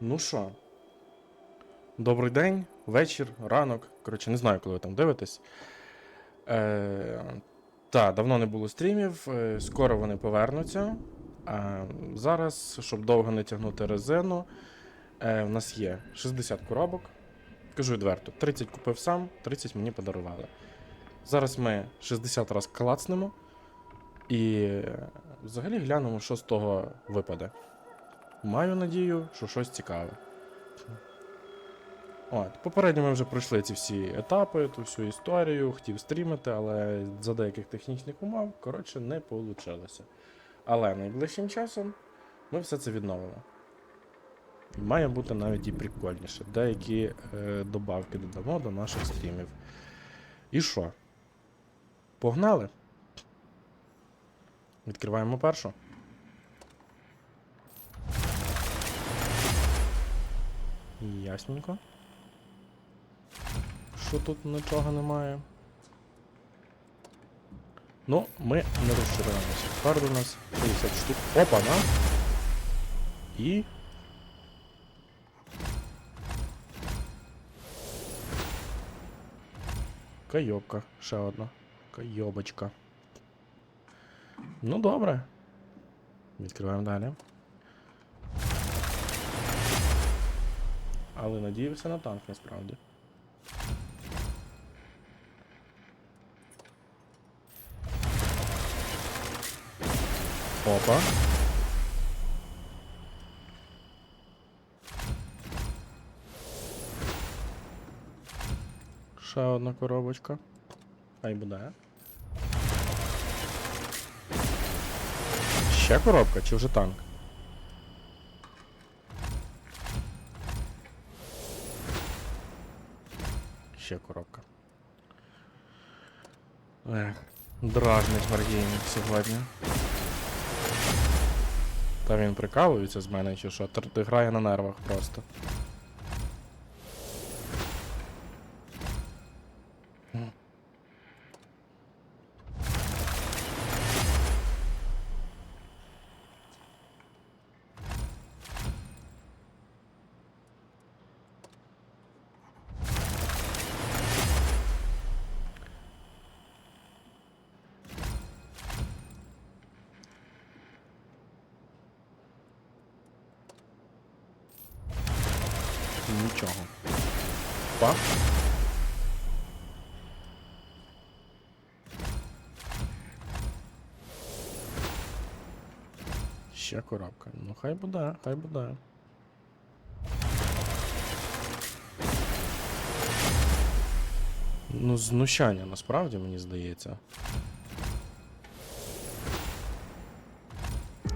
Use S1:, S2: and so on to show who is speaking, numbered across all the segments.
S1: Ну що? Добрий день, вечір, ранок. Коротше, не знаю, коли ви там дивитесь. Е, та, давно не було стрімів. е, Скоро вони повернуться. А зараз, щоб довго не тягнути резину, е, в нас є 60 коробок. Кажу відверто, 30 купив сам, 30 мені подарували. Зараз ми 60 раз клацнемо і е, взагалі глянемо, що з того випаде. Маю надію, що щось цікаве. От, попередньо ми вже пройшли ці всі етапи, ту всю історію, хотів стрімити, але за деяких технічних умов, коротше, не вийшло. Але найближчим часом ми все це відновимо. Має бути навіть і прикольніше. Деякі е, добавки додамо до наших стрімів. І що? Погнали? Відкриваємо першу. Ясненько. Що тут нічого немає. Ну, ми не розчаруємося. Кард у нас 50 штук. Опа, на. І. Кайобка. Ще одна. Кайобочка. Ну, добре. Відкриваємо далі. Але надіюся на танк насправді. Опа. Ще одна коробочка. Хай буде. Ще коробка чи вже танк? Ще коробка. Ех, дражнить Варгеймінг сьогодні. Та він прикалується з мене чи що? Ти Грає на нервах просто. Ну хай буде, хай буде. Ну, знущання насправді, мені здається.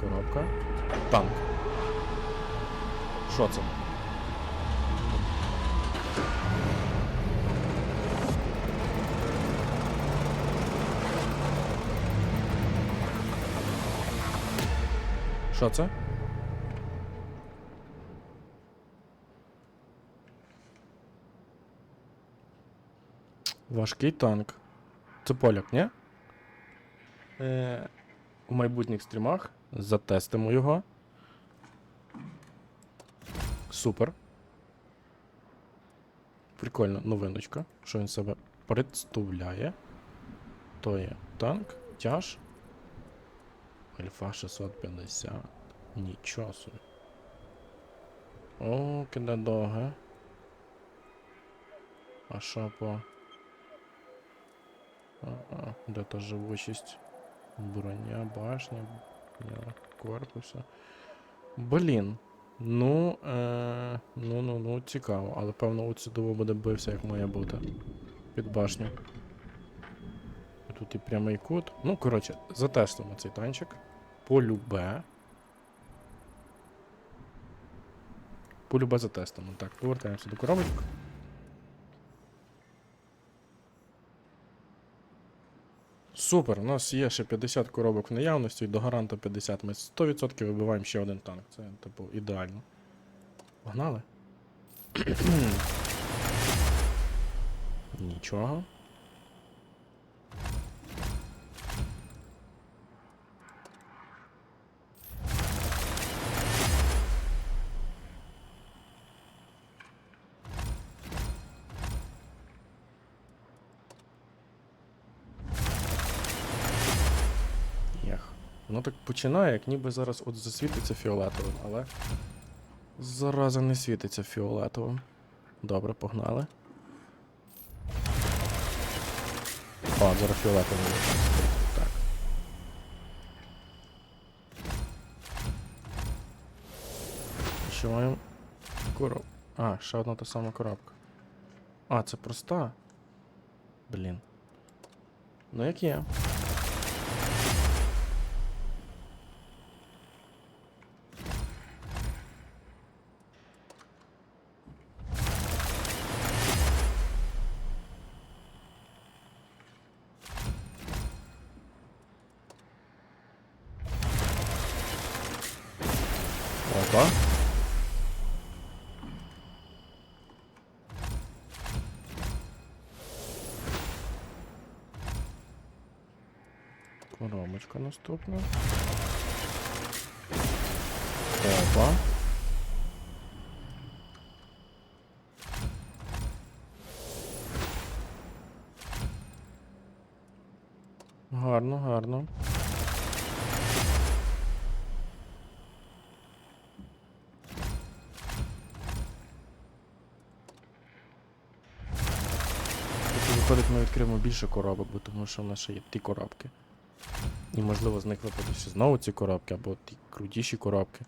S1: Коробка. Танк. Що це? Що це? Важкий танк. Це поляк, ні? Е, у майбутніх стрімах затестимо його. Супер. Прикольна новиночка, що він себе представляє. То є танк, тяж. Альфа 650. Нічого собі. О, киде довге. А що по. Ага, де та живучість? Броня, башня, корпуса. Блін. Ну, е, ну, ну, ну, цікаво, але певно у цідово буде бився, як має бути. Під башню. Тут і прямий кут. Ну, коротше, затестимо цей танчик. Полюбе. Полюбе затестимо. Так, повертаємося до коробочок. Супер, у нас є ще 50 коробок в наявності, і до гаранта 50. Ми 100% вибиваємо ще один танк. Це, типу, ідеально. Погнали? Нічого. Так починає, як ніби зараз от засвітиться фіолетовим, але. Зараза не світиться фіолетовим. Добре, погнали. О, зараз фіолетовим. Так. Що маємо? Короб. А, ще одна та сама коробка. А, це проста. Блін. Ну як є. Наступна. Опа. Гарно, гарно. Виходить, ми відкриємо більше коробок, бо тому що в нас ще є ті коробки. І можливо з них випадуть знову ці коробки, або ті крутіші коробки.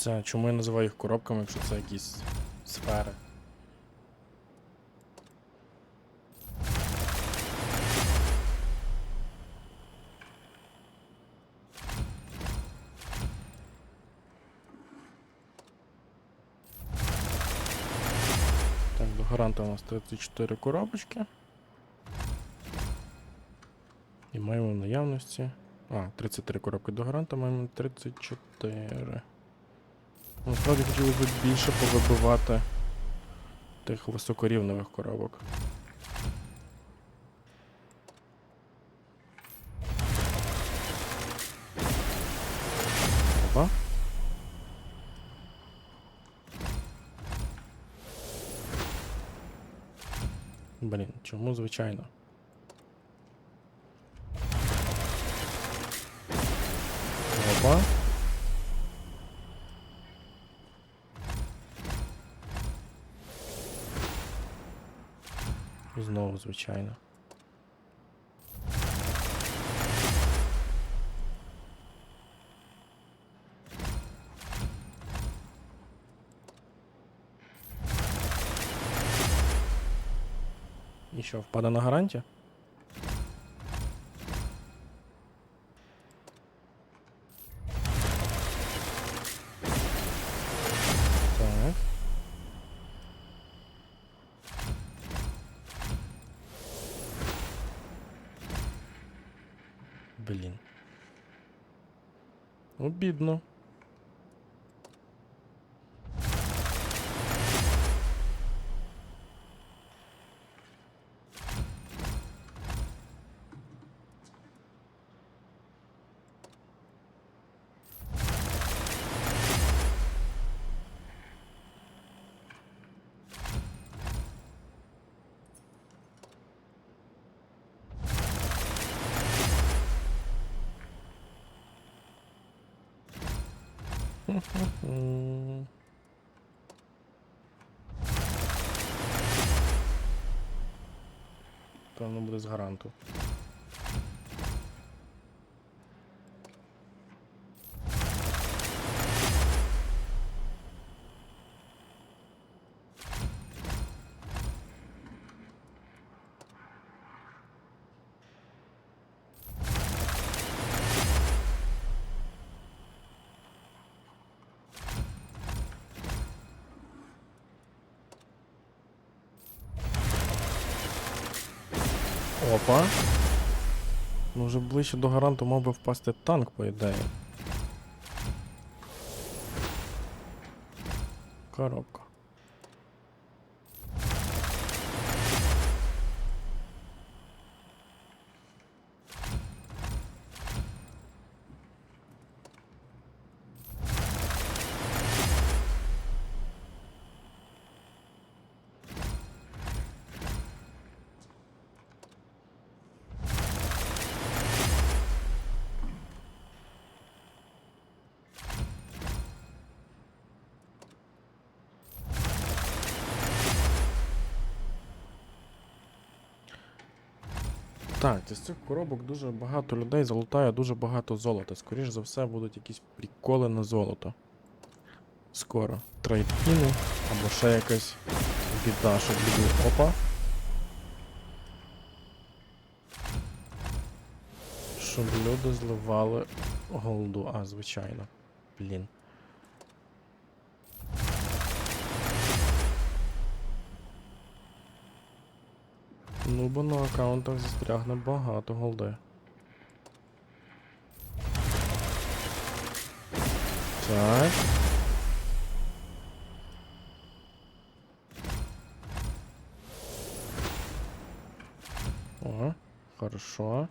S1: Це, чому я називаю їх коробками, якщо це якісь сфери? Так, до гаранта у нас 34 коробочки. І маємо в наявності. А, 33 коробки до гаранта, маємо 34. Насправді хотілося б більше повибивати тих високорівневих коробок. Опа. Блін, чому звичайно? Знову, звичайно. І що, впаде на гарантію? Обідно. Певно буде з гаранту. Опа. Ну вже ближче до гаранту мав би впасти танк, по ідеї. Коробка. Так, з цих коробок дуже багато людей залутає дуже багато золота. Скоріш за все будуть якісь приколи на золото. Скоро. Трейдкіни або ще якась біда, щоб люди. Опа. Щоб люди зливали голду. А, звичайно. Блін. Ну, бо на аккаунтах застрягне багато голди. Так. О, хорошо.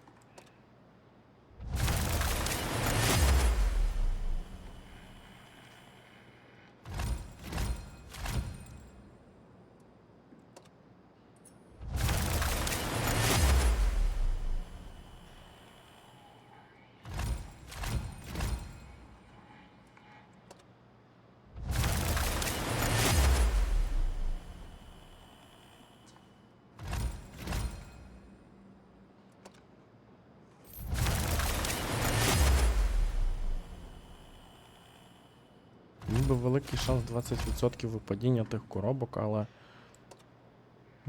S1: Ніби великий шанс 20% випадіння тих коробок, але.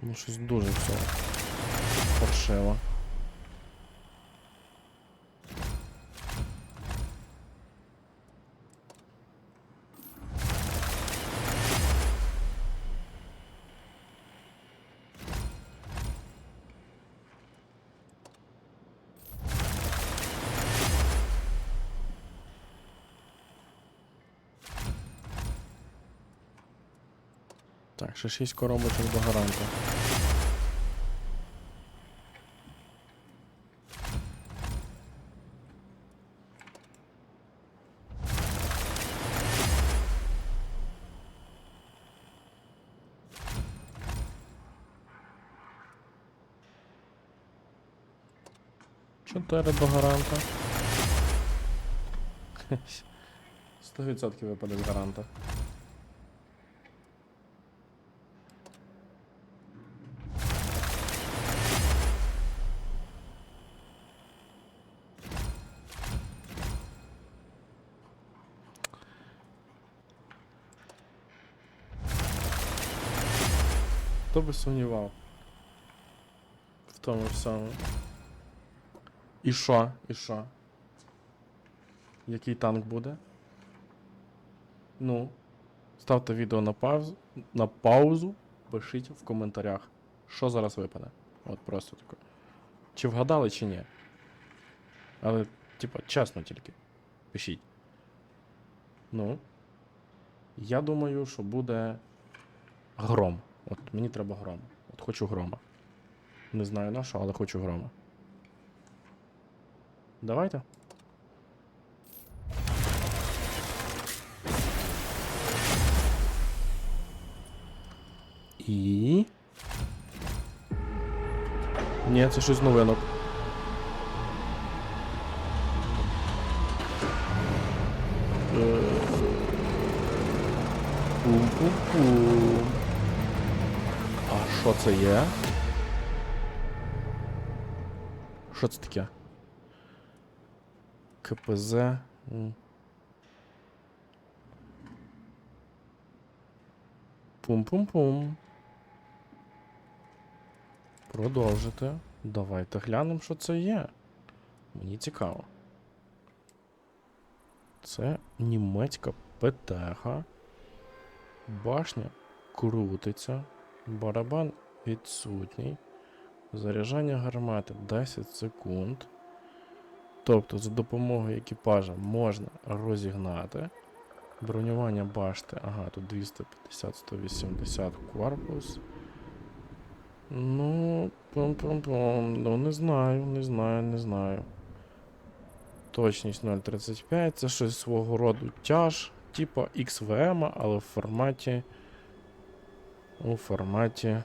S1: Ну, щось дуже все паршиво. Ще 6 коробочок до гаранта. Чотири до гаранта. 100% випаде з гаранта. Хто би сумнівав? В тому всьому. І що? І що? Який танк буде? Ну. Ставте відео на паузу, на паузу, пишіть в коментарях, що зараз випаде. От просто таке. Чи вгадали, чи ні. Але, типа, чесно тільки. Пишіть. Ну. Я думаю, що буде гром. От мені треба гром. От хочу грома. Не знаю на що, але хочу грома. Давайте. І. Ні, це щось новинок. Е, Пум-пум-пум. Що це є? Що це таке? КПЗ. Пум-пум-пум. Продовжити. Давайте глянемо, що це є. Мені цікаво. Це німецька ПТХ. Башня крутиться. Барабан відсутній. Заряджання гармати 10 секунд. Тобто за допомогою екіпажа можна розігнати. Бронювання башти. Ага, тут 250-180 корпус. Ну, пум-пум-пум. Ну, не знаю, не знаю, не знаю. Точність 0.35. Це щось свого роду тяж, типа XVM, але в форматі. У форматі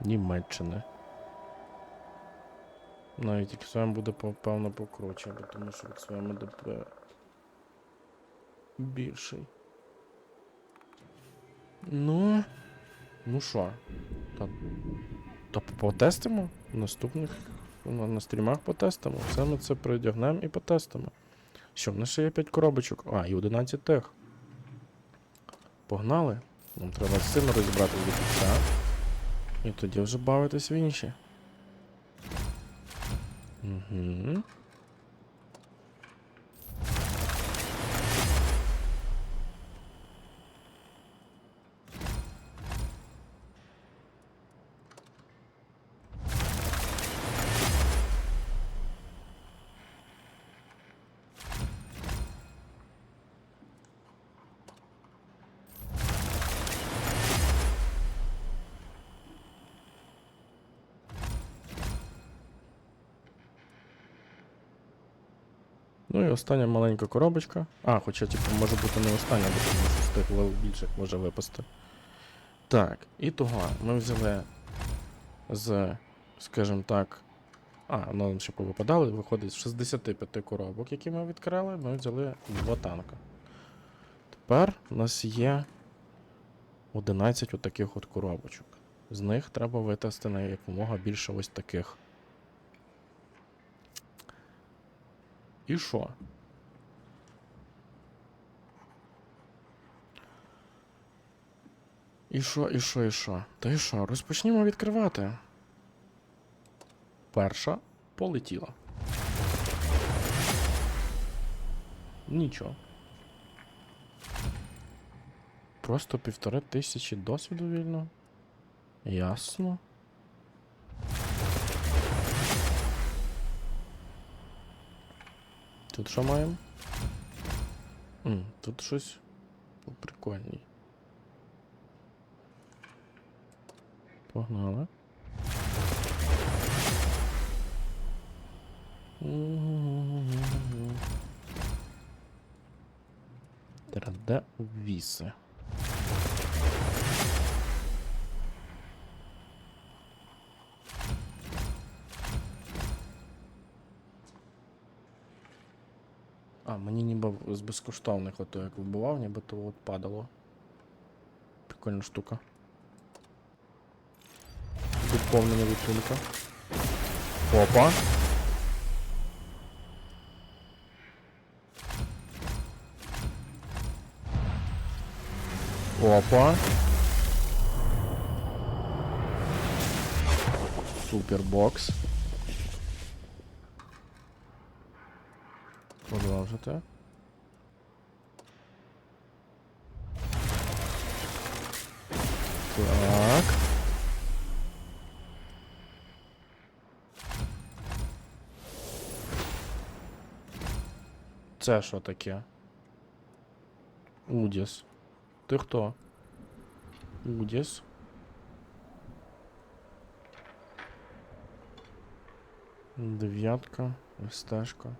S1: Німеччини. Навіть XVM буде певно покруче, бо тому що XVM ДП більший. Ну. Ну що? Та, та потестимо в наступних. На, на стрімах потестимо. Все ми це придягнемо і потестимо. Що, в нас ще є 5 коробочок. А, і 11 тих. Погнали. Нам треба сильно розібрати до кінця. І тоді вже бавитись в інші. Угу. Ну і остання маленька коробочка. А, хоча, типу, може бути не остання, бо тому що з тих лев більших може випасти. Так, і того ми взяли з, скажімо так. А, ну нам ще повипадали, виходить з 65 коробок, які ми відкрили, ми взяли два танка. Тепер у нас є 11 отаких от коробочок. З них треба витести на якомога більше ось таких. І що? І що, і що, і що? Та і що? Розпочнімо відкривати. Перша полетіла. Нічого. Просто півтори тисячі досвіду вільно. Ясно. Тут що маємо? М, тут щось прикольні. Погнали. Траде віси. Безкоштовних ото як вибивав, ніби то от падало. Прикольна штука. Доповнення відтунка. Опа. Опа. Супербокс. Продовжити. Це що таке? Удіс. Ти хто? Удіс. Дев'ятка, стежка.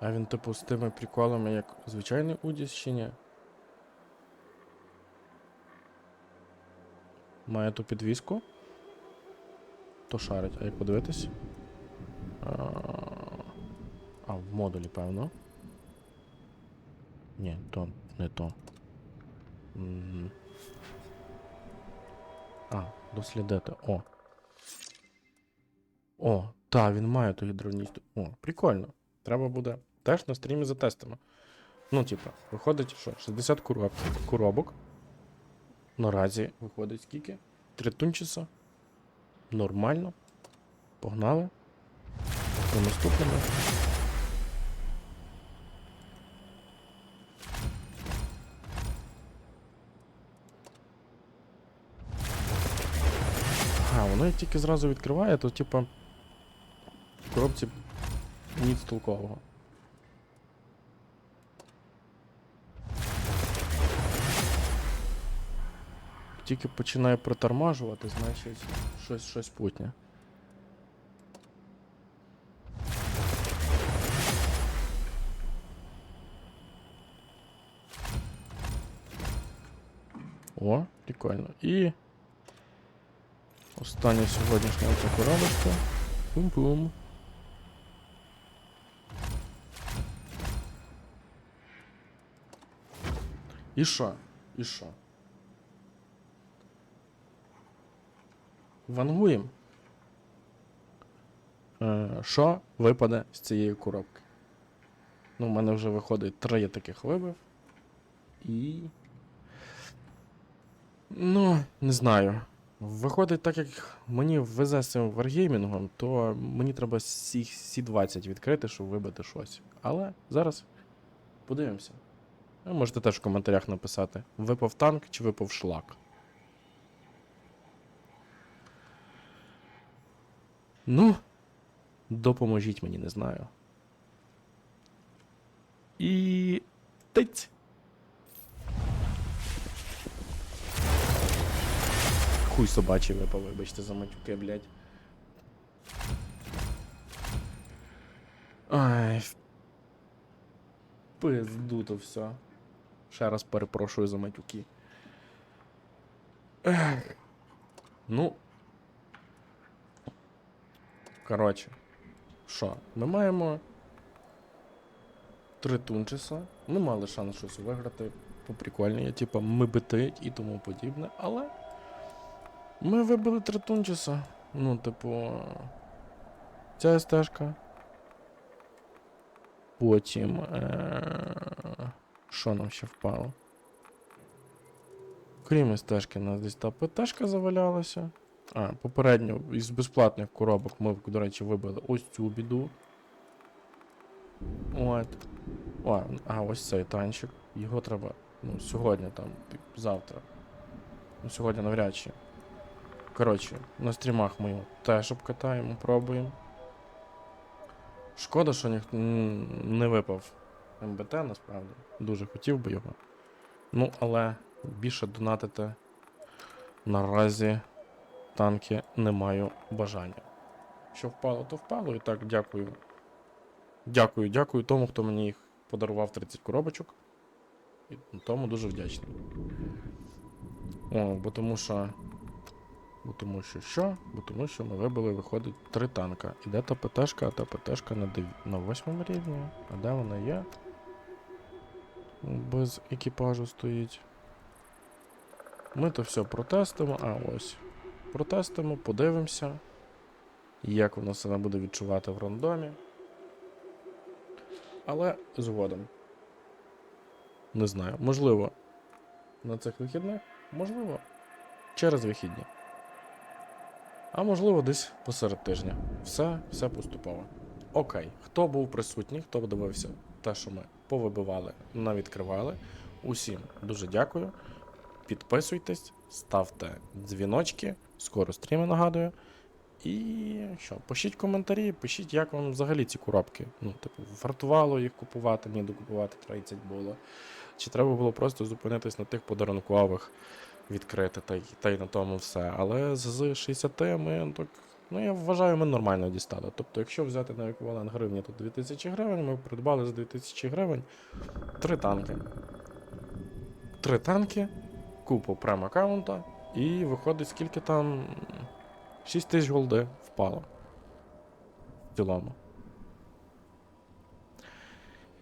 S1: А він типу з тими приколами, як звичайний Удіс чи ні? Має ту підвіску? То шарить, а як подивитись? А, в модулі, певно. Ні, то не то. А, дослідити. О. О, та, він має ту гідровністю. О, прикольно. Треба буде теж на стрімі затестимо. Ну, типа, виходить, що 60 коробок. коробок. Наразі виходить скільки? Три тунчеса. Нормально. Погнали. По наступному. А, воно як тільки зразу відкриває, то типа в коробці ніц толкового. Тільки починає притормажувати, значить щось, щось путнє. О, прикольно. І остання сьогоднішня оця коробочка. Пум-пум. І що? І що? Вангуємо. Е, Що випаде з цієї коробки? Ну, в мене вже виходить три таких вибив. І. Ну, не знаю. Виходить, так як мені везе з цим варгеймінгом, то мені треба всі, всі 20 відкрити, щоб вибити щось. Але зараз подивимося. Ви можете теж в коментарях написати, випав танк чи випав шлак. Ну, допоможіть мені, не знаю. І. Тиць! Хуй собачий випав, вибачте за матюки, блядь. Ай. Пизду то все. Ще раз перепрошую за матюки. Ех. Ну. Коротше. Що? Ми маємо. Три тунчеса. Ми мали шанс щось виграти. Поприкольніше, типа ми бити і тому подібне, але. Ми вибили три тунчеса. Ну, типу. Ця стежка. Потім. Е- що нам ще впало? Крім стежки, у нас десь та ПТшка завалялася. А, попередньо із безплатних коробок ми, до речі, вибили ось цю біду. От. О, а ось цей танчик. Його треба. Ну, сьогодні там, завтра. Ну, сьогодні навряд чи. Коротше, на стрімах ми його теж обкатаємо, пробуємо. Шкода, що ніхто не випав МБТ, насправді. Дуже хотів би його. Ну, але більше донатити наразі танки не маю бажання. Що впало, то впало. І так, дякую. Дякую, дякую тому, хто мені їх подарував 30 коробочок. І тому дуже вдячний. О, бо тому що. Бо тому що що? Бо тому що ми вибили, виходить, три танка. Іде та ПТшка, а та ПТшка на, дев... на восьмому рівні. А де вона є? Без екіпажу стоїть. Ми то все протестимо. А, ось. Протестимо, подивимося, як воно себе буде відчувати в рандомі. Але згодом. Не знаю. Можливо, на цих вихідних, можливо, через вихідні. А можливо, десь посеред тижня. Все, все поступово. Окей, хто був присутній, хто дивився те, що ми повибивали, навідкривали. Усім дуже дякую. Підписуйтесь, ставте дзвіночки, скоро стріми нагадую. І що, пишіть коментарі, пишіть, як вам взагалі ці коробки. Ну, типу, вартувало їх купувати, мені докупувати 30 було. Чи треба було просто зупинитись на тих подарункових, відкрити, та й, та й на тому все. Але з 60 ми ну, так. Ну, я вважаю, ми нормально дістали. Тобто, якщо взяти на еквівалент гривні, то 2000 гривень, ми придбали за 2000 гривень три танки. Три танки, купу прем-аккаунта, і виходить, скільки там 6 тисяч голди впало. В цілому.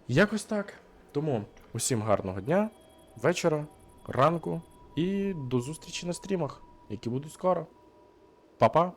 S1: Якось так. Тому усім гарного дня, вечора, ранку і до зустрічі на стрімах, які будуть скоро. Па-па!